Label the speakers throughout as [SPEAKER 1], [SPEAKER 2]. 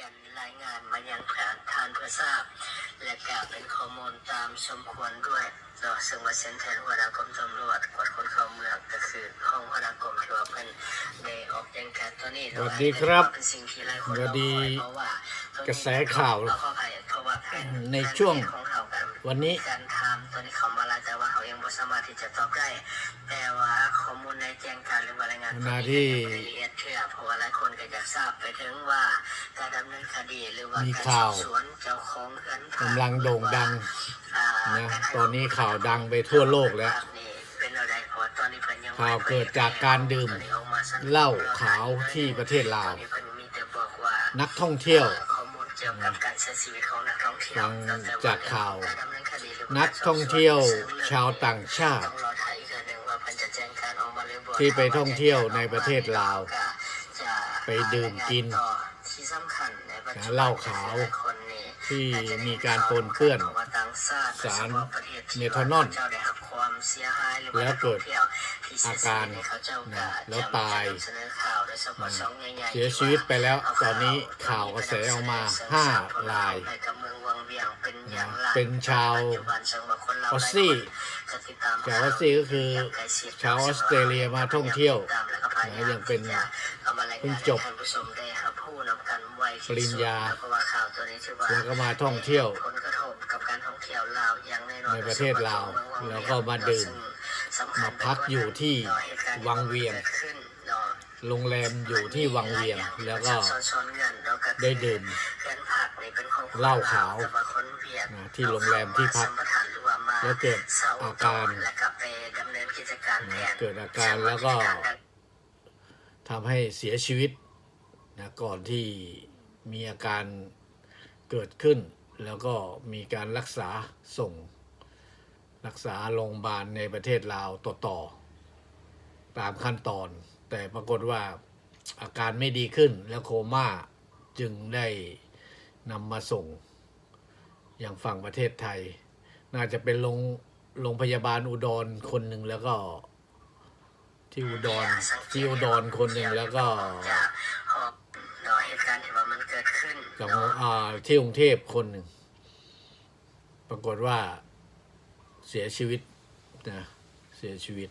[SPEAKER 1] รียนรายงานมายังทางทานเพื่อทราบ และกาเป็นข้อมูลตามสมควรด้วยเนาะซึ่งว่าเซ็นเตอร์หัวหน้ากรมตำรวจกวดคนเข้าเมืองก็คือห้องหัวหน้ากรมที่ว่าเพิ่นได้ออกแจ้งการตัวนี้
[SPEAKER 2] สวัสดีครับ
[SPEAKER 1] เป็นสิ่งที่หลายคน
[SPEAKER 2] สวัสดี
[SPEAKER 1] รอคอยเพราะว่าก
[SPEAKER 2] ระแสข่าว
[SPEAKER 1] เขออภัยเพราะว่าแผน
[SPEAKER 2] ในช่วง
[SPEAKER 1] ของเขากัน
[SPEAKER 2] วันนี้
[SPEAKER 1] การทำตัวนี้เขามาแล้วแต่ว่าเขายังไม่สามารถที่จะตอบได้แต่ว่าข้อมูลในแจ้งการหรือว่ารายงาน
[SPEAKER 2] ขณะที่
[SPEAKER 1] ราะว่าหลายคนก็อยากทราบไปถึงว่าการดำเนินคดีหรือว่า
[SPEAKER 2] มี
[SPEAKER 1] การส
[SPEAKER 2] ข่า
[SPEAKER 1] อ
[SPEAKER 2] ว
[SPEAKER 1] บสวนเจ้าของเงินฝาก
[SPEAKER 2] กำลังโด่งดัง
[SPEAKER 1] อ่า
[SPEAKER 2] นะตอนนี้ข่าวดังไปทั่วโลกแล้ว
[SPEAKER 1] เป็นอะไรเพราะว่าตอนนี้เพิ่นยังไม่
[SPEAKER 2] ข่าวเกิดจากการดื่ม
[SPEAKER 1] ตอนนี้ออกมาสั้น
[SPEAKER 2] เหล้าขาวที่ประเทศลาว
[SPEAKER 1] ตอนนี้เพิ่นมีแต่บอกว่า
[SPEAKER 2] นักท่องเที่ยว
[SPEAKER 1] ข้อมูลเกี่ยวกับการใช้ชีวิตของนักท่องเที่ยว
[SPEAKER 2] ฟังจากข่าว
[SPEAKER 1] กรดำเนินคดีหรือว่า
[SPEAKER 2] นักท่องเที่ยวชาวต่างชาติ
[SPEAKER 1] ต้องรอถ่ายอีกเดือนหนึ่งว่าเพิ่นจะแจ้งการออกมาหรือบ่
[SPEAKER 2] ที่ไปท่องเที่ยวในประเทศลาว
[SPEAKER 1] ก็จะ
[SPEAKER 2] ไป ดื่มกิน
[SPEAKER 1] ต่อที่สำคัญในปัจจุบัน
[SPEAKER 2] เหล้าขาว
[SPEAKER 1] หลยคนนี่
[SPEAKER 2] ที่มีการปนเปื้อน
[SPEAKER 1] พราะว่าต่างชติ
[SPEAKER 2] สาร
[SPEAKER 1] โดยเฉพาะประทศที่
[SPEAKER 2] เมทานอล
[SPEAKER 1] เจ้าได้รับความเสียหายหรือว่า
[SPEAKER 2] แล้วเกิด
[SPEAKER 1] นัท่องที่ยวที่เสีย
[SPEAKER 2] อาการ
[SPEAKER 1] ชีวิตเขาเจ้า
[SPEAKER 2] นะ
[SPEAKER 1] ก็
[SPEAKER 2] แล้ว
[SPEAKER 1] จะ
[SPEAKER 2] ตาย
[SPEAKER 1] นำเสนอข่าวโดยเฉพาะช่องใหญ่ๆ
[SPEAKER 2] เสียชีวิตไปแล้วตอนนี้ข่าวกระแสออกมาห้าราย
[SPEAKER 1] ในกับเมืองวังเวียงเป็นอย่างไร
[SPEAKER 2] เป็นชาว
[SPEAKER 1] ปัจจุบันจังหวัดคนเรา
[SPEAKER 2] ออสซี่
[SPEAKER 1] จะติดตาม
[SPEAKER 2] ชาวออสซี่ก็คือชาวออสเตรเลียมาท่องเที่ยว นะยังเป็นเพิ่งจบปริญญาแล้วก็มาท่องเที่ยว
[SPEAKER 1] ผลกระทบกับการท่องเที่ยวลาวอย่างแน่นอน
[SPEAKER 2] ในประเทศลาวแล้วก็มาดื่มมาพักอยู่ที่วังเวียงโรงแรมอยู่ที่วังเวียง แล้วก็ได้ดื่มเหล้าขาวนะที่โรงแรมที่พักแล้วเกิดอาการ
[SPEAKER 1] แล้วก็ไปดำเนินกิจการแทน
[SPEAKER 2] เกิดอาการแล้วก็ ทำให้เสียชีวิตนะก่อนที่มีอาการเกิดขึ้น แล้วก็มีการรักษาส่ง รักษาโรงพยาบาลในประเทศลาวต่อตอตามขั้นตอน แต่ปรากฏว่าอาการไม่ดีขึ้นแล้วโคม่าจึงได้นำมาส่งอย่างฝั่งประเทศไทย น่าจะเป็นโรงโรงพยาบาลอุดรคนหนึ่งแล้วก็ ที่อุดรที่อุดรคนหนึ่งแล้วก็
[SPEAKER 1] จะหอบรอเหตุการณ์ที่ว่ามันเกิดขึ้น
[SPEAKER 2] จาะอ่าที่กรุงเทพคนหนึ่งปรากฏว่าเสียชีวิตนะเสียชีวิต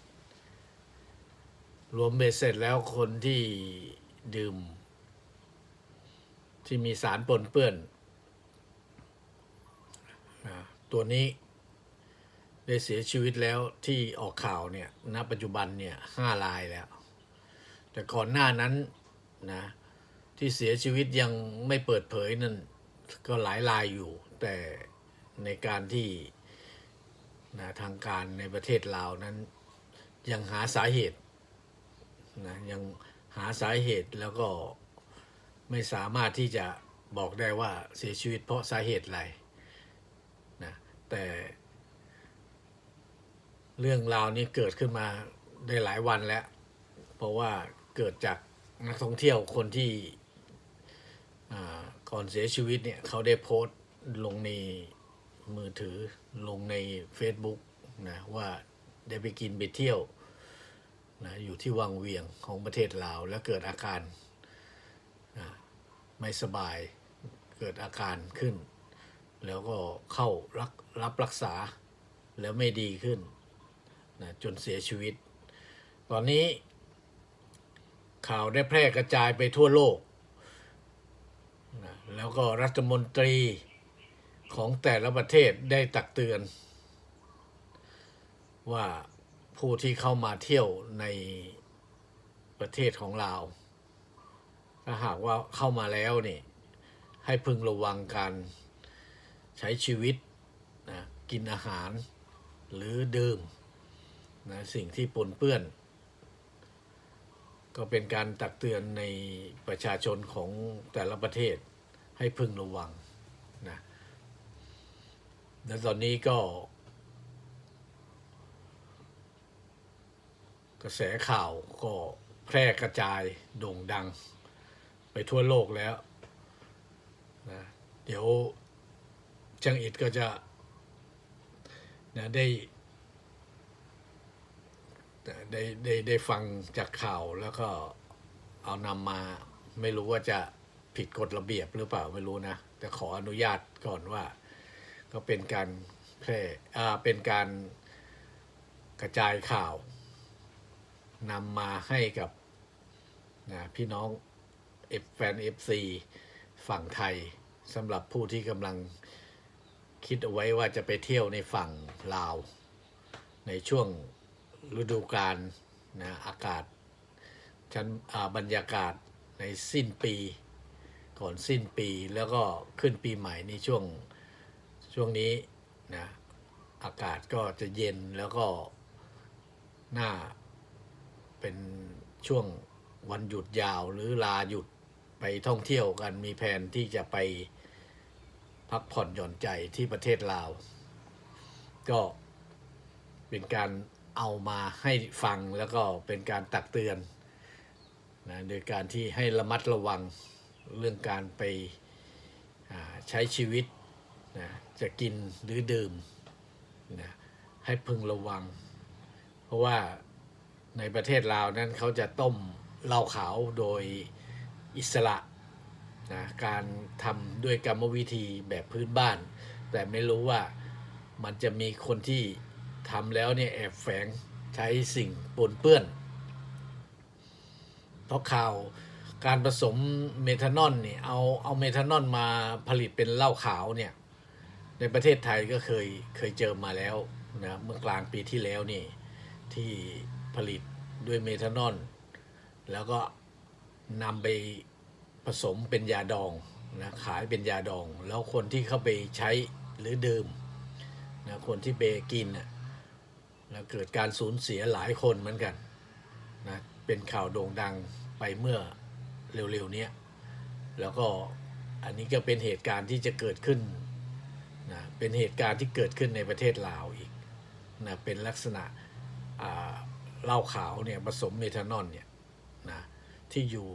[SPEAKER 2] รวมเบ็ดเสร็จแล้วคนที่ดื่ม ที่มีสารปนเปื้อนนะตัวนี้ ได้เสียชีวิตแล้วที่ออกข่าวเนี่ยณปัจจุบันเนี่ยห้ารายแล้ว แต่ก่อนหน้านั้นนะที่เสียชีวิตยังไม่เปิดเผยนั่นก็หลายรายอยู่ แต่ในการที่นะทางการในประเทศลาวนั้น ยังหาสาเหตุนะยังหาสาเหตุแล้วก็ไม่สามารถที่จะบอกได้ว่าเสียชีวิตเพราะสาเหตุอะไรนะแต่ เรื่องราวนี้เกิดขึ้นมาได้หลายวันแล้ว เพราะว่าเกิดจากนักท่องเที่ยวคนที่ก่อนเสียชีวิตเนี่ยเขาได้โพสต์ลงในมือถือลงใน Facebook นะว่าได้ไปกินไปเที่ยวนะอยู่ที่วังเวียงของประเทศลาว แล้วเกิดอาการนะไม่สบายเกิดอาการขึ้น แล้วก็เข้ารับรับรักษาแล้วไม่ดีขึ้น นะจนเสียชีวิต ตอนนี้ข่าวได้แพร่กระจายไปทั่วโลกนะแล้วก็รัฐมนตรีของแต่ละประเทศได้ตักเตือน ว่าผู้ที่เข้ามาเที่ยวในประเทศของเราถ้าหากว่าเข้ามาแล้วนี่ให้พึงระวังการใช้ชีวิตนะกินอาหารหรือดื่ม นะสิ่งที่ปนเปื้อน ก็เป็นการตักเตือนในประชาชนของแต่ละประเทศให้พึงระวังนะและตอนนี้ก็ กระแสข่าวก็แพร่กระจายโด่งดัง ไปทั่วโลกแล้วนะเดี๋ยวช่างอิดก็จะนะได้ ได้ได้ได้ฟังจากข่าวแล้วก็เอานำมาไม่รู้ว่าจะผิดกฎระเบียบหรือเปล่าไม่รู้นะ แต่ขออนุญาตก่อนว่า ก็เป็นการแพร่อ่าเป็นการกระจายข่าวนำมาให้กับนะพี่น้องเอฟแฟนเอฟซีฝั่งไทยสำหรับผู้ที่กำลังคิดเอาไว้ว่าจะไปเที่ยวในฝั่งลาว ในช่วง ฤดูกาลนะอากาศชั้นบรรยากาศในสิ้นปี ก่อนสิ้นปีแล้วก็ขึ้นปีใหม่ในช่วงช่วงนี้นะอากาศก็จะเย็นแล้วก็หน่าเป็นช่วงวันหยุดยาวหรือลาหยุดไปท่องเที่ยวกันมีแผนที่จะไปพักผ่อนหย่อนใจที่ประเทศลาว ก็เป็นการ เอามาให้ฟังแล้วก็เป็นการตักเตือนนะโดยการที่ให้ระมัดระวังเรื่องการไปใช้ชีวิตนะจะกินหรือดื่มนะให้พึงระวัง เพราะว่าในประเทศลาวนั้นเขาจะต้มเหล้าขาวโดยอิสระนะการทำด้วยกรรมวิธีแบบพื้นบ้าน แต่ไม่รู้ว่ามันจะมีคนที่ ทำแล้วเนี่ยแอบแฝงใช้สิ่งปนเปื้อน เพราะข่าวการผสมเมทานอลเนี่ยเอาเอาเมทานอลมาผลิตเป็นเหล้าขาวเนี่ยในประเทศไทยก็เคยเคยเจอมาแล้วนะเมื่อกลางปีที่แล้วนี่ที่ผลิตด้วยเมทานอลแล้วก็นำไปผสมเป็นยาดองนะขายเป็นยาดอง แล้วคนที่เข้าไปใช้หรือดื่มนะคนที่ไปกินน่ะ แล้วเกิดการสูญเสียหลายคนเหมือนกันนะเป็นข่าวโด่งดังไปเมื่อเร็วๆเนี้แล้วก็อันนี้ก็เป็นเหตุการณ์ที่จะเกิดขึ้นนะเป็นเหตุการณ์ที่เกิดขึ้นในประเทศลาวอีกนะเป็นลักษณะเหล้าขาวเนี่ยผสมเมทานอลเนี่ยนะที่อยู่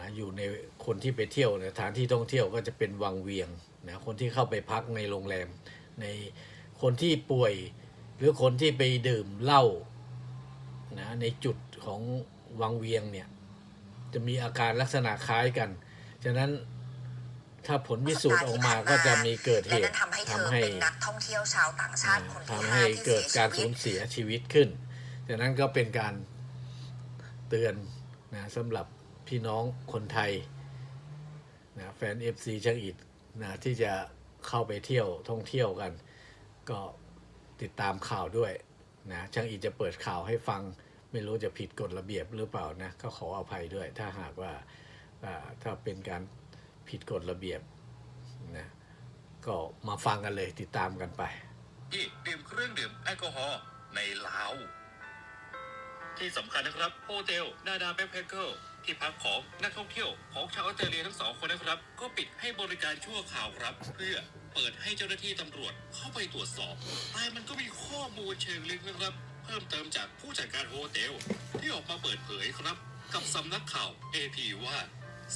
[SPEAKER 2] นะอยู่ในคนที่ไปเที่ยวนะสถานที่ท่องเที่ยวก็จะเป็นวังเวียงนะคนที่เข้าไปพักในโรงแรมในคนที่ป่วย หรือคนที่ไปดื่มเหล้านะในจุดของวังเวียงเนี่ย จะมีอาการลักษณะคล้ายกัน ฉะนั้นถ้าผลพิสูจน์ออกมาก็จะมีเกิดเห
[SPEAKER 3] และ
[SPEAKER 2] ตุ
[SPEAKER 3] นั่นทำให้เธอ
[SPEAKER 2] ทำให้
[SPEAKER 3] เป็นนักท่องเที่ยวชาวต่างชาติคนที่
[SPEAKER 2] ทำ
[SPEAKER 3] ห้า
[SPEAKER 2] ให้
[SPEAKER 3] ที่
[SPEAKER 2] เกิดการ
[SPEAKER 3] เสี
[SPEAKER 2] สู
[SPEAKER 3] ย
[SPEAKER 2] ญ
[SPEAKER 3] ชีวิต
[SPEAKER 2] เสียชีวิตขึ้น ฉะนั้นก็เป็นการเตือนนะสำหรับพี่น้องคนไทยนะแฟน FC ช่างอิดนะที่จะเข้าไปเที่ยวท่องเที่ยวกัน ก็ ติดตามข่าวด้วยนะช่างอิดจะเปิดข่าวให้ฟัง ไม่รู้จะผิดกฎระเบียบหรือเปล่านะก็ขออภัยด้วย ถ้าหากว่าอ่าถ้าเป็นการผิดกฎระเบียบนะก็มาฟังกันเลยติดตามกันไป
[SPEAKER 4] ที่ดื่มเครื่องดื่มแอลกอฮอล์ในลาว ที่สำคัญนะครับโฮเทลนาดาแบ็คแพคเกอร์ที่พักของนักท่องเที่ยวของชาวออสเตรเลียทั้งสองคนนะครับ ก็ปิดให้บริการชั่วคราวครับเพื่อ เปิดให้เจ้าหน้าที่ตำรวจเข้าไปตรวจสอบ แต่มันก็มีข้อมูลเชิงลึกนะครับ เพิ่มเติมจากผู้จัดการโฮเทลที่ออกมาเปิดเผยครับ กับสำนักข่าว AP ว่า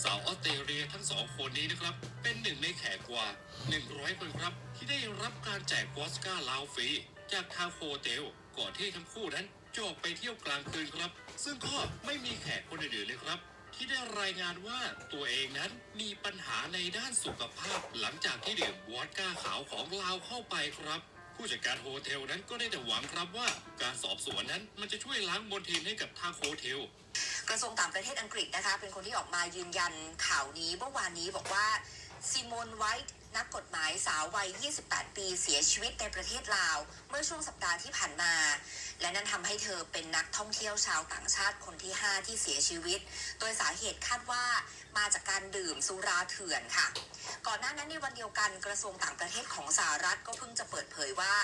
[SPEAKER 4] สาวออสเตรเลียทั้งสองคนนี้นะครับ เป็นหนึ่งในแขกกว่า 100 คนครับ ที่ได้รับการแจกวอสก้าลาวฟรีจากทางโฮเทลก่อนที่ทั้งคู่นั้นจะออกไปเที่ยวกลางคืนครับ ซึ่งก็ไม่มีแขกคนอื่นๆเลยครับ ที่ได้รายงานว่าตัวเองนั้นมีปัญหาในด้านสุขภาพ หลังจากที่ดื่มวอดก้าขาวของลาวเข้าไปครับ ผู้จัดการโฮเทลนั้นก็ได้แต่หวังครับว่า การสอบสวนนั้นมันจะช่วยล้างมลทินให้กับทางโฮเทล
[SPEAKER 3] กระทรวงต่างประเทศอังกฤษนะคะ เป็นคนที่ออกมายืนยันข่าวนี้เมื่อวานนี้บอกว่า ซิโมนไวท์นักกฎหมายสาววัย 28 ปีเสียชีวิตในประเทศลาว เมื่อช่วงสัปดาห์ที่ผ่านมา และนั่นทำให้เธอเป็นนักท่องเที่ยวชาวต่างชาติคนที่ 5 ที่เสียชีวิต โดยสาเหตุคาดว่ามาจากการดื่มสุราเถื่อนค่ะ ก่อนหน้านั้นในวันเดียวกันกระทรวงต่างประเทศของสหรัฐก็เพิ่งจะเปิดเผยว่า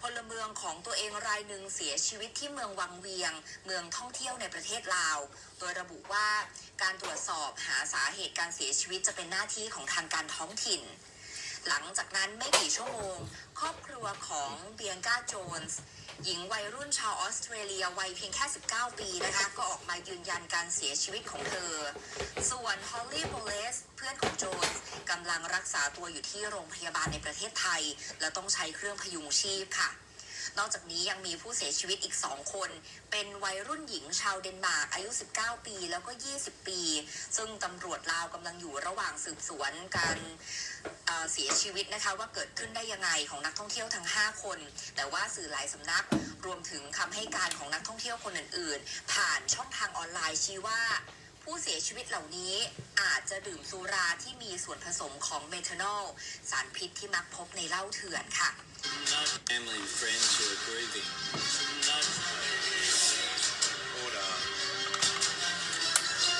[SPEAKER 3] พลเมืองของตัวเองรายหนึ่งเสียชีวิตที่เมืองวังเวียง เมืองท่องเที่ยวในประเทศลาว โดยระบุว่าการตรวจสอบหาสาเหตุการเสียชีวิตจะเป็นหน้าที่ของทางการท้องถิ่น หลังจากนั้นไม่กี่ชั่วโมง ครอบครัวของเบียงกาโจนส์หญิงวัยรุ่นชาวออสเตรเลียวัยเพียงแค่ 19 ปีนะคะ ก็ออกมายืนยันการเสียชีวิตของเธอ ส่วนฮอลลี่โบเลสเพื่อนของโจนส์กำลังรักษาตัวอยู่ที่โรงพยาบาลในประเทศไทย และต้องใช้เครื่องพยุงชีพค่ะ นอกจากนี้ยังมีผู้เสียชีวิตอีก 2 คน เป็นวัยรุ่นหญิงชาวเดนมาร์กอายุ 19 ปี แล้วก็ 20 ปี ซึ่งตำรวจลาวกำลังอยู่ระหว่างสืบสวนการเเสียชีวิตนะคะว่าเกิดขึ้นได้ยังไงของนักท่องเที่ยวทั้ง 5 คน แต่ว่าสื่อหลายสำนักรวมถึงคำให้การของนักท่องเที่ยวคนอื่น ๆ ผ่านช่องทางออนไลน์ชี้ว่า ผู้เสียชีวิตเหล่านี้อาจจะดื่มสุราที่มีส่วนผสมของเมทานอล สารพิษที่มักพบในเหล้าเถื่อนค่ะ
[SPEAKER 5] Not family and friends who are grieving. Not order.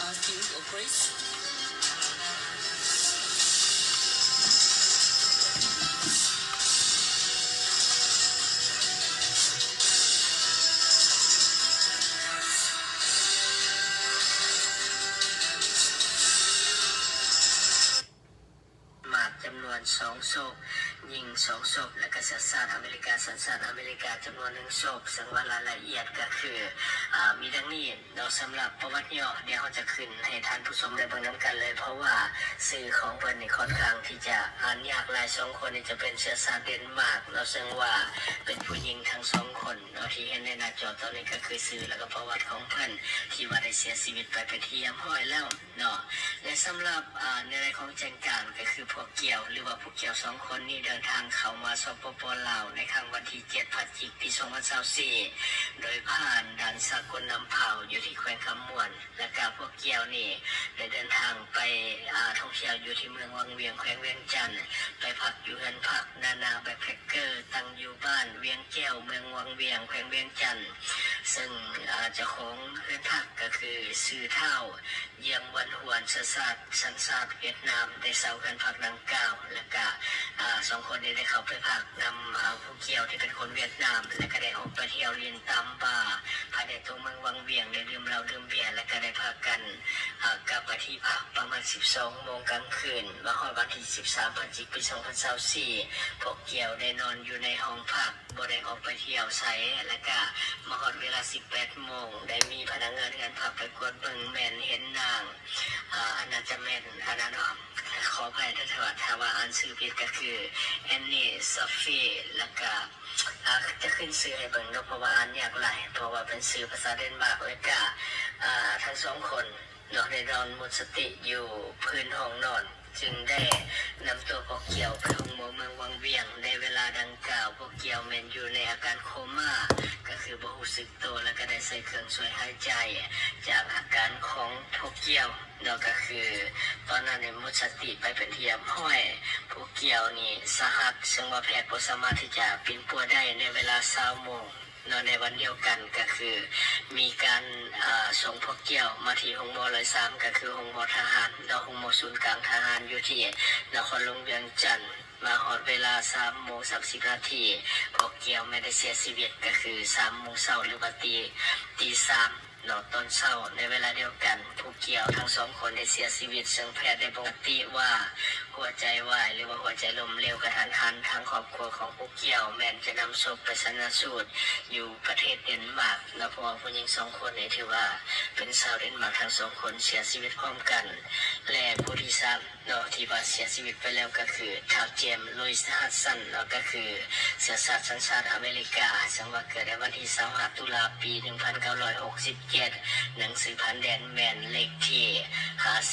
[SPEAKER 6] asking or Grace?
[SPEAKER 1] สองศพและก็สัญชาติอเมริกาสัญชาติอเมริกาจำนวนหนึ่งศพซึ่งว่ารายละเอียดก็คืออมีดังนี้เราสำหรับประวัติย่อเดี๋ยวเราจะขึ้นให้ท่านผู้ชมได้เบิ่งน้ำกันเลย เพราะว่าสื่อของเพิ่นนี่ค่อนข้างที่จะอ่านยากหลายสองคนนี่จะเป็นเชื้อสายเดนมาร์กเราซึ่งว่าเป็นผู้หญิงทั้งสองคนเนาที่เห็นในหน้าจอตอนนี้ก็คือสื่อแล้วก็ประวัติของเพิ่นที่ว่าได้เสียชีวิตไปเป็นที่ยบร้อยแล้วเนาะและสำหรับในรายของแจงการก็คือพวกเกี่ยว หรือว่าพวกเกี่ยวสองคนนี้เดินทางเข้ามาสปปลาวในครั้งวันที่ 7พฤศจิกายนปี2024โดยผ่านด่านสากลนำเผาอยู่ที่แขวงคำมวน และก็พวกเกียวนี่ได้เดินทางไปอาท่องเที่ยวอยู่ที่เมืองวังเวียงแขวงเวียงจันทน์ไปพักอยู่เฮือนพักนานาแบ็คแพคเกอร์ตั้งอยู่บ้านเวียงแก้วเมืองวังเวียงแขวงเวียงจันทน์ซึ่งอาเจ้าของเฮือนพักก็คือซื่อเท่ายี่ยมวันหวนสศาสตร์สันสาสตร์เวียดนามได้เซากันพักดังกล่าว และก็สองคนนี้ได้เข้าไปพักนำอ่าผู้เกี่ยวที่เป็นคนเวียดนาม และก็ได้ออกไปเที่ยวเรียนตามบาร์ภายในตัวเมืองวังเวียงได้ดื่มเหล้าดื่มเบียร์และก็ได้พากันกลับมาที่พักประมาณ 12 โมงกลางคืนมาฮอดวันที่ 13พฤศจิกายน2024พวกเกี่ยวได้นอนอยู่ในห้องพักบ่ได้ออกไปเที่ยวไสและก็มาฮอดเวลา 18 โมงได้มีพนักงานการพักไปกวดเบิ่งแมนเห็นนางอ่าอันนั้นจะแมนอันนั้นเนาะขออภัยถ้าถว่าถ้าว่าอ่านชื่อผิดก็คือแอนนี่ซอฟฟี่แล้วก็จะขึ้นชื่อให้เบิ่งเพราะว่าอ่านยากหลเพราะว่าเป็นชื่อภาษาเดนมาร์กแล้วก็อ่าทั้งสองคนนาะได้นอนหมดสติอยู่พื้นห้องนอน จึงได้นำตัวพวกเกียวไปห้องหมอเมืองวังเวียง ในเวลาดังกล่าวพวกเกียวแมนอยู่ในอาการโคม่า ก็คือบ่รู้สึกตัวแล้วก็ได้ใส่เครื่องช่วยหายใจ จากอาการของพวกเกียวเนาะก็คือ ตอนนั้นในมุดสติไปเป็นเทียมห้อยพวกเกี่ยวนี่สหัสซึ่งว่าแพทย์บ่สามารถที่จะปีนปัวได้ในเวลาเช้าโมง เนาะในวันเดียวกันก็คือ มีการส่งพวกเกี่ยวมาที่ห้องหมอร้อยสามก็คือห้องหมอทหารเนาะห้องหมอศูนย์กลางทหารอยู่ที่นครหลวงเวียงจันทน์มาหอดเวลาสามโมงสามสิบนาทีพวกเกี่ยวไม่ได้เสียชีวิตก็คือสามโมงเช้าหรือว่าตีตีสามนาะตอนเช้าในเวลาเดียวกัน ผู้เกี่ยวทั้งสองคนได้เสียชีวิตซึ่งแพทย์ได้บอกติว่า หัวใจวายหรือว่าหัวใจลมเหลวกระทันหันทางครอบครัวของผู้เกี่ยวแมนจะนำศพไปชันสูตรอยู่ประเทศเดนมาร์กแล้วเพราะว่าผู้หญิงสองคนนี้ถือว่าเป็นชาวเดนมาร์กทั้งสองคนเสียชีวิตพร้อมกัน และผู้ที่สามเนาะที่ว่าเสียชีวิตไปแล้วก็คือทาวเจมลุยส์ฮัดสันเนาะก็คือเสียสาสัญชาติอเมริกาซึ่งว่าเกิดในวันที่25ตุลาปี 1967 หนังสือพันแดนแมนเลขที่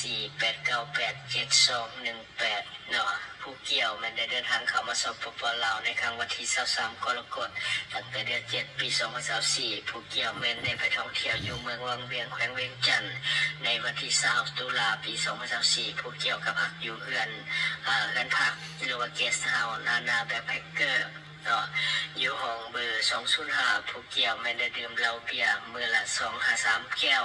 [SPEAKER 1] 5489872218เจ็ดสองหนึ่งแปดเนาะผู้เกี่ยวแมันได้เดินทางเข้ามาสอบปปลาวในครั้งวันที่23กรกฎตั้งแต่เดือน7ปี2024ผู้เกี่ยวแมนได้ไปท่องเที่ยวอยู่เมืองวังเวียงแขวงเวียงจันทน์ในวันที่20ตุลาปี2024ผู้เกี่ยวกับพักอยู่เฮือนอ่าเฮือนพักหรือว่าเกสเฮาส์นานาแบ็คแพคเกอร์ เนาะอยู่ห้องเบอร์สองศูนย์ห้าผู้เกี่ยวไม่ได้ดื่มเหล้าเบียร์มือละสองห้าสามแก้ว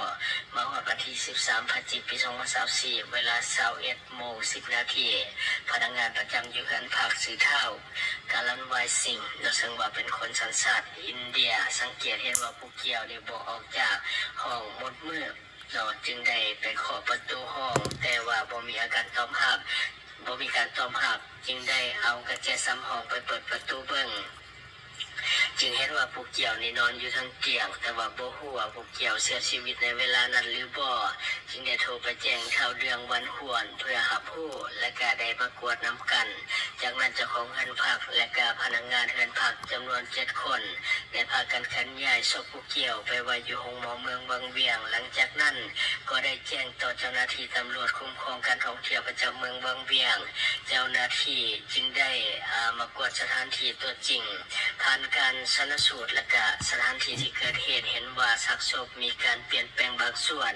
[SPEAKER 1] มาวันที่สิบสามพฤศจิกายนปีสองพันสามสี่เวลาเช้าเอ็ดโมงสิบนาทีพนักงานประจำอยู่เฮือนพักซื้อเท่าการันไวซิงเราซึ่งว่าเป็นคนสัญชาติอินเดีย สังเกตเห็นว่าผู้เกี่ยวได้บอกออกจากห้องหมดมือเนาจึงได้ไปขอประตูห้อง แต่ว่าบ่มีอาการตอบรับ บ่มีการตอบรับ จึงได้เอากระเจซ้ำหองไปเปิดประตูเบิ่ง จึงเห็นว่าผู้เกี่ยวนี่นอนอยู่ทั้งเตียง แต่ว่าบ่ฮู้ว่าผู้เกี่ยวเสียชีวิตในเวลานั้นหรือบ่จึงได้โทรไปแจ้งข่าวเรื่องวันหวนเพื่อหาผู้และก็ได้มากวดน้ำกัน จากนั้นเจ้าของเฮือนพักและก็พนักงานเฮือนพักจำนวนเจ็ดคนได้พากันขันย้ายศพผู้เกี่ยวไปไว้อยู่ห้องหมอเมืองบางเวียง หลังจากนั้นก็ได้แจ้งต่อเจ้าหน้าที่ตำรวจคุ้มครองการท่องเที่ยวประจำเมืองบางเวียง เจ้าหน้าที่จึงได้อ่ามากวดสถานที่ตัวจริงผ่านการชนสูตรและก็สถานที่ที่เกิดเหตุเห็นว่าซากศพมีการเปลี่ยนแปลงบางส่วน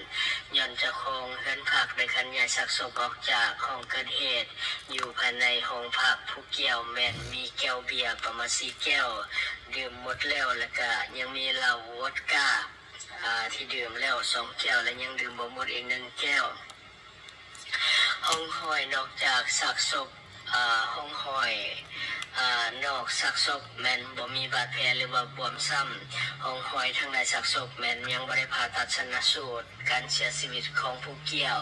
[SPEAKER 1] ย่อนจะคงเฮือนพักได้ขันย้ายซากศพออกจากห้องเกิดเหตุ อยู่ภายในห้องพักผู้เกี่ยวแมนมีแก้วเบียร์ประมาณสี่แก้ว ดื่มหมดแล้วแล้วก็ยังมีเหล้าวอดก้าที่ดื่มแล้วสองแก้วและยังดื่มบ่หมดอีกหนึ่งแก้ว ห้องหอยนอกจากสักศพห้องหอย นอกสักศพแมนบ่มีบาดแผลหรือว่าบวมซ้ำห้องหอยทางในสักศพแมนยังบริพาตัดชนะสูตร การเสียชีวิตของผู้เกี่ยว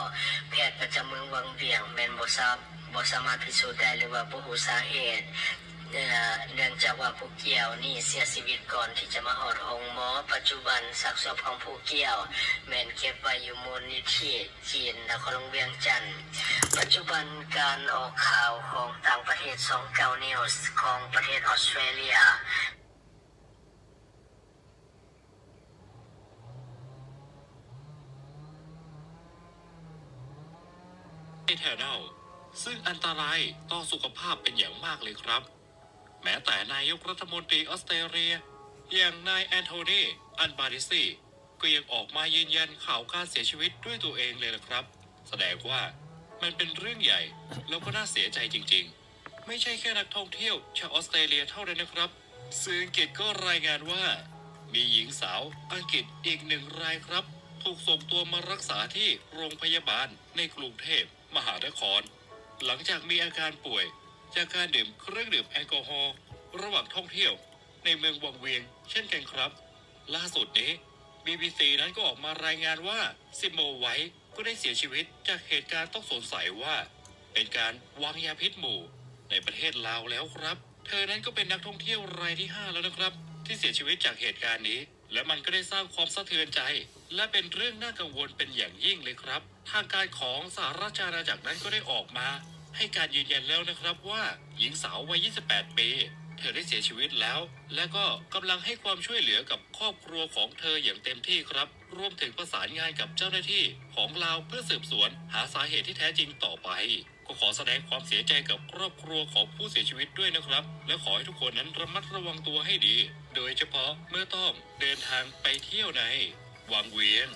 [SPEAKER 1] แพทย์ประจำเมืองวังเวียงแมนบ่ทราบบ่สามารถพิสูจน์ได้หรือว่าบ่รู้สาเหตุ เอ่เนื่องจากว่าผู้เกี่ยวนี่เสียชีวิตก่อนที่จะมาหอดห้องหมอ ปัจจุบันซากศพของผู้เกี่ยว แมนเก็บไว้อยู่มูลนิธิจีนนครหลวงเวียงจันทร์ปัจจุบันการออกข่าวของต่างประเทศสองเก้านิวส์ของประเทศออสเตรเลีย
[SPEAKER 4] เอเทอร์เนลซึ่งอันตรายต่อสุขภาพเป็นอย่างมากเลยครับ แม้แต่นายกรัฐมนตรีออสเตรเลีย อย่างนายแอนโทนีอันบาริซีก็ยังออกมายืนยันข่าวการเสียชีวิตด้วยตัวเองเลยละครับ แสดงว่ามันเป็นเรื่องใหญ่ แล้วก็น่าเสียใจจริงๆ ไม่ใช่แค่นักท่องเที่ยว ชาวออสเตรเลียเท่านั้นนะครับ สื่ออังกฤษก็รายงานว่า มีหญิงสาวอังกฤษอีกหนึ่งรายครับ ถูกส่งตัวมารักษาที่โรงพยาบาลในกรุงเทพมหานคร หลังจากมีอาการป่วย จากการดื่มเครื่องดื่มแอลกอฮอล์ระหว่างท่องเที่ยวในเมืองวังเวียง เช่นกันครับ ล่าสุดนี้ BBC นั้นก็ออกมารายงานว่าซิโมไวก็ได้เสียชีวิตจากเหตุการณ์ต้องสงสัยว่า เป็นการวางยาพิษหมู่ ในประเทศลาวแล้วครับ เธอนั้นก็เป็นนักท่องเที่ยวรายที่ 5 แล้วนะครับ ที่เสียชีวิตจากเหตุการณ์นี้ และมันก็ได้สร้างความสะเทือนใจ และเป็นเรื่องน่ากังวลเป็นอย่างยิ่งเลยครับ ทางการของสหราชอาณาจักรนั้นก็ได้ออกมา ให้การยืนยันแล้วนะครับว่าหญิงสาววัย 28 ปีเธอได้เสียชีวิตแล้ว และก็กำลังให้ความช่วยเหลือกับครอบครัวของเธออย่างเต็มที่ครับ รวมถึงประสานงานกับเจ้าหน้าที่ของลาวเพื่อสืบสวน หาสาเหตุที่แท้จริงต่อไป ก็ขอแสดงความเสียใจกับครอบครัวของผู้เสียชีวิตด้วยนะครับ และขอให้ทุกคนนั้นระมัดระวังตัวให้ดี โดยเฉพาะเมื่อต้องเดินทางไปเที่ยวในวังเวียง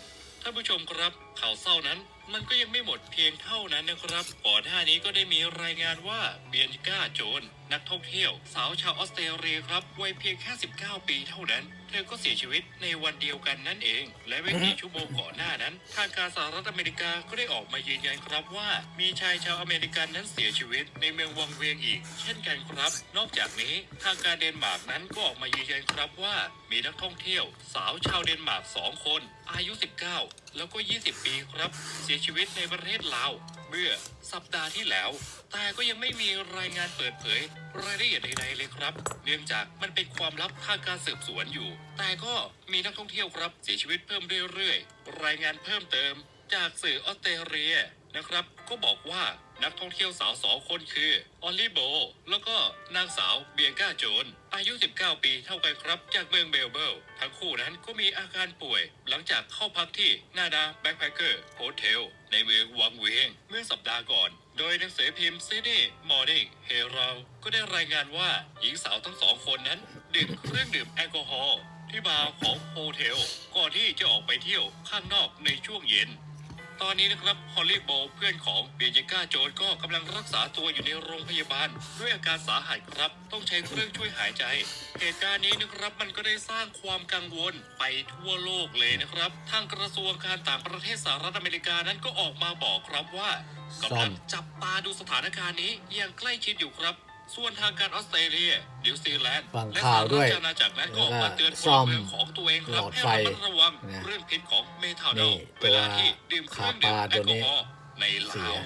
[SPEAKER 4] ท่านผู้ชมครับข่าวเศร้านั้น มันก็ยังไม่หมดเพียงเท่านั้นนะครับ ก่อนหน้านี้ก็ได้มีรายงานว่าเบียนก้าโจน นักท่องเที่ยว สาวชาวออสเตรเลียครับวัยเพียงแค่ 19 ปีเท่านั้น เธอก็เสียชีวิตในวันเดียวกันนั่นเอง และไม่กี่ชั่วโมงก่อนหน้านั้น ทางการสหรัฐอเมริกาก็ได้ออกมายืนยันครับว่า มีชายชาวอเมริกันนั้นเสียชีวิตในเมืองวังเวียงอีก เช่นกันครับ นอกจากนี้ทางการเดนมาร์กนั้นก็ออกมายืนยันครับว่า มีนักท่องเที่ยว สาวชาวเดนมาร์กสองคน อายุ 19 แล้วก็ 20 ปีครับ เสียชีวิตในประเทศลาวเมื่อสัปดาห์ที่แล้ว แต่ก็ยังไม่มีรายงานเปิดเผย รายละเอียดใดๆเลยครับ เนื่องจากมันเป็นความลับทางการสืบสวนอยู่ แต่ก็มีนักท่องเที่ยวครับเสียชีวิตเพิ่มเรื่อยๆ รายงานเพิ่มเติม จากสื่อออสเตรเลียนะครับ ก็บอกว่านักท่องเที่ยวสาวสองคนคือออลลี่โบ แล้วก็นางสาวเบียงก้าโจน อายุ 19 ปีเท่ากันครับ จากเมืองเบลเบิลทั้งคู่นั้นก็มีอาการป่วย หลังจากเข้าพักที่นาดาแบ็คแพคเกอร์โฮเทลในเมืองวังเวียงเมื่อสัปดาห์ก่อน โดยหนังสือพิมพ์ซินี่มอร์นิ่งเฮราก็ได้รายงานว่าหญิงสาวทั้งสองคนนั้น ดื่มเครื่องดื่มแอลกอฮอล์ที่บาร์ของโฮเทล ก่อนที่จะออกไปเที่ยวข้างนอกในช่วงเย็น ตอนนี้นะครับฮอลลี่โบลเพื่อนของเบียร์ก้าโจนก็กำลังรักษาตัวอยู่ในโรงพยาบาล ด้วยอาการสาหัสครับ ต้องใช้เครื่องช่วยหายใจ เหตุการณ์นี้นะครับมันก็ได้สร้างความกังวลไปทั่วโลกเลยนะครับ ทางกระทรวงการต่างประเทศสหรัฐอเมริกานั้นก็ออกมาบอกครับว่ากำลังจับตาดูสถานการณ์นี้อย่างใกล้ชิดอยู่ครับ ส่วนทางการออสเตรเลีย นิวซีแลนด์
[SPEAKER 2] ฟัง
[SPEAKER 4] และ
[SPEAKER 2] ข่าวด้วย
[SPEAKER 4] สหราชอาณาจักรนั้นก็ออกมาเตือนพ
[SPEAKER 2] ซ่
[SPEAKER 4] ล
[SPEAKER 2] อม
[SPEAKER 4] เมืองของตัวเองครับ
[SPEAKER 2] หลอด
[SPEAKER 4] ให้
[SPEAKER 2] ไฟ
[SPEAKER 4] ระมัดระวัง
[SPEAKER 2] นะ
[SPEAKER 4] เรื่องพิษของเมทานอ
[SPEAKER 2] นี่
[SPEAKER 4] ล
[SPEAKER 2] ตัว
[SPEAKER 4] เวลาที่ดื่มเครื่องดื่ม
[SPEAKER 2] ขาปลา
[SPEAKER 4] แอ
[SPEAKER 2] ตั
[SPEAKER 4] ล
[SPEAKER 2] ว
[SPEAKER 4] กอ
[SPEAKER 2] นี้
[SPEAKER 4] ฮอล์ใน
[SPEAKER 2] เสี
[SPEAKER 4] ลาวย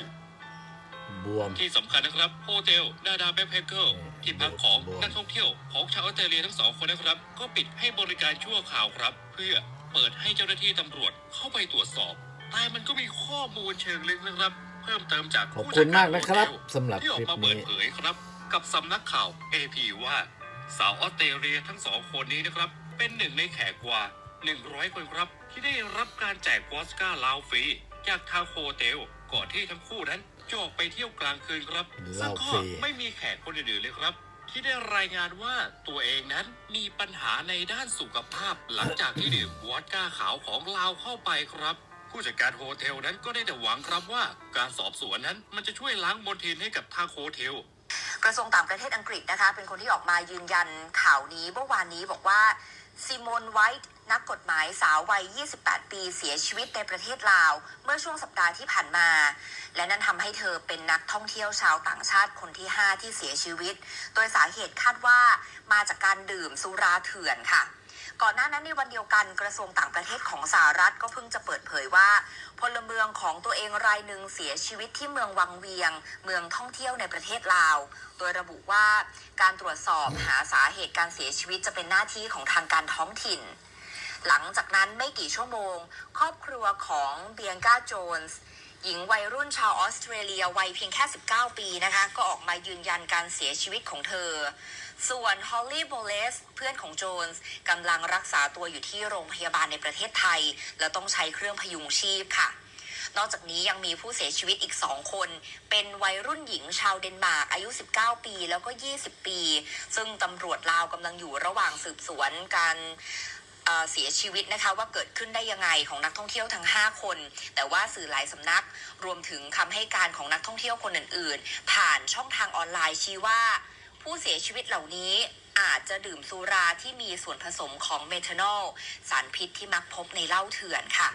[SPEAKER 2] บบวม
[SPEAKER 4] ที่สำคัญนะครับโฮเทลนาดาแบ็คแพคเกิลที่พักของนักท่องเที่ยวของชาวออสเตรเลียทั้งสองคนนะครับ ก็ปิดให้บริการชั่วคราวครับ เพื่อเปิดให้เจ้าหน้าที่ตำรวจเข้าไปตรวจสอบแต่มันก็มีข้อมูลเชิงลึกนะครับ เพิ่มเติมจาก
[SPEAKER 2] ขอบ
[SPEAKER 4] ผู้
[SPEAKER 2] คุ
[SPEAKER 4] จั
[SPEAKER 2] ณ
[SPEAKER 4] ดกามา
[SPEAKER 2] รกนะครับ
[SPEAKER 4] โฮเทล
[SPEAKER 2] สำหรับ
[SPEAKER 4] ที่
[SPEAKER 2] ค
[SPEAKER 4] ออ
[SPEAKER 2] ลิ
[SPEAKER 4] ก
[SPEAKER 2] ป
[SPEAKER 4] มาเปิ
[SPEAKER 2] นี้
[SPEAKER 4] ดเผยครับ กับสำนักข่าว AP ว่า สาวออสเตรเลียทั้งสองคนนี้นะครับ เป็นหนึ่งในแขกกว่า 100 คนครับ ที่ได้รับการแจกวอสก้าลาวฟรีจากทางโฮเทลก่อนที่ทั้งคู่นั้นจะออกไปเที่ยวกลางคืนครับ
[SPEAKER 2] เห
[SPEAKER 4] ซึ่ง
[SPEAKER 2] ล้า
[SPEAKER 4] ก็
[SPEAKER 2] ฟรี
[SPEAKER 4] ไม่มีแขกคนอื่นๆเลยครับ ที่ได้รายงานว่าตัวเองนั้นมีปัญหาในด้านสุขภาพ หลังจากที่ดื่มวอดก้าขาวของลาวเข้าไปครับผู้จัดการโฮเทลนั้นก็ได้แต่หวังครับว่า การสอบสวนนั้นมันจะช่วยล้างมลทินให้กับทางโฮเทล
[SPEAKER 3] กระทรวงต่างประเทศอังกฤษนะคะ เป็นคนที่ออกมายืนยันข่าวนี้เมื่อวานนี้บอกว่าซิโมนไวท์นักกฎหมายสาววัย 28 ปีเสียชีวิตในประเทศลาว เมื่อช่วงสัปดาห์ที่ผ่านมา และนั่นทำให้เธอเป็นนักท่องเที่ยวชาวต่างชาติคนที่ 5 ที่เสียชีวิต โดยสาเหตุคาดว่ามาจากการดื่มสุราเถื่อนค่ะ ก่อนหน้านั้นในวันเดียวกันกระทรวงต่างประเทศของสหรัฐก็เพิ่งจะเปิดเผยว่า พลเมืองของตัวเองรายหนึ่งเสียชีวิตที่เมืองวังเวียง เมืองท่องเที่ยวในประเทศลาว โดยระบุว่าการตรวจสอบหาสาเหตุการเสียชีวิตจะเป็นหน้าที่ของทางการท้องถิ่น หลังจากนั้นไม่กี่ชั่วโมง ครอบครัวของเบียงกาโจนส์หญิงวัยรุ่นชาวออสเตรเลียวัยเพียงแค่ 19 ปีนะคะ ก็ออกมายืนยันการเสียชีวิตของเธอ ส่วนฮอลลี่โบเลสเพื่อนของโจนส์กำลังรักษาตัวอยู่ที่โรงพยาบาลในประเทศไทย และต้องใช้เครื่องพยุงชีพค่ะนอกจากนี้ยังมีผู้เสียชีวิตอีก 2 คน เป็นวัยรุ่นหญิงชาวเดนมาร์กอายุ 19 ปีแล้วก็ 20 ปี ซึ่งตำรวจลาวกำลังอยู่ระหว่างสืบสวนการเสียชีวิตนะคะว่าเกิดขึ้นได้ยังไงของนักท่องเที่ยวทั้ง 5 คน แต่ว่าสื่อหลายสำนักรวมถึงคำให้การของนักท่องเที่ยวคนอื่น ๆ ผ่านช่องทางออนไลน์ชี้ว่า ผู้เสียชีวิตเหล่านี้อาจจะดื่มสุราที่มีส่วนผสมของเมทานอล สารพิษที่มักพบในเหล้าเถื่อนค่ะ